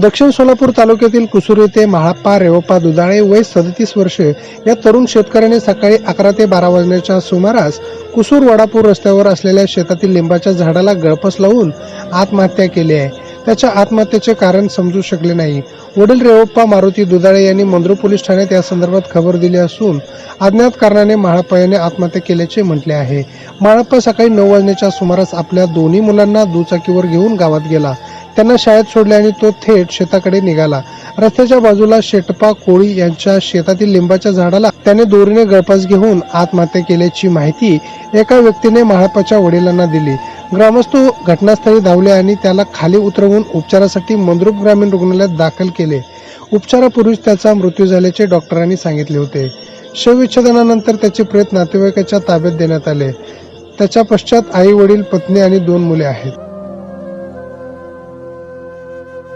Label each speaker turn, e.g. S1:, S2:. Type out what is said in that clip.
S1: दक्षिण सोलापूर तालुक्यातील कुसूर येथे महाप्पा रेवप्पा दुधाळे वय सदतीस वर्षे या तरुण शेतकऱ्याने सकाळी अकरा ते बारा वाजण्याच्या सुमारास कुसूर वडापूर रस्त्यावर असलेल्या शेतातील लिंबाच्या झाडाला गळफस लावून आत्महत्या केली आहे. त्याच्या आत्महत्येचे कारण समजू शकले नाही. वडील रेवप्पा मारुती दुधाळे यांनी मंद्रू पोलीस ठाण्यात या संदर्भात खबर दिली असून अज्ञात कारणाने माळप्पा याने आत्महत्या केल्याचे म्हटले आहे. माळप्पा सकाळी नऊ वाजण्याच्या सुमारास आपल्या दोन्ही मुलांना दुचाकीवर घेऊन गावात गेला. त्यांना शाळेत सोडले आणि तो थेट शेताकडे निघाला. रस्त्याच्या बाजूला शेटपा कोळी यांच्या शेतातील लिंबाच्या झाडाला त्याने दोरीने गळपास घेऊन आत्महत्या केल्याची माहिती एका व्यक्तीने महापाच्या वडिलांना दिली. ग्रामस्थ घटनास्थळी धावले आणि त्याला खाली उतरवून उपचारासाठी मंद्रुप ग्रामीण रुग्णालयात दाखल केले. उपचारापूर्वीच त्याचा मृत्यू झाल्याचे डॉक्टरांनी सांगितले होते. शवविच्छेदनानंतर त्याचे प्रेत नातेवाईकाच्या ताब्यात देण्यात आले. त्याच्या पश्चात आई वडील पत्नी आणि दोन मुले आहेत.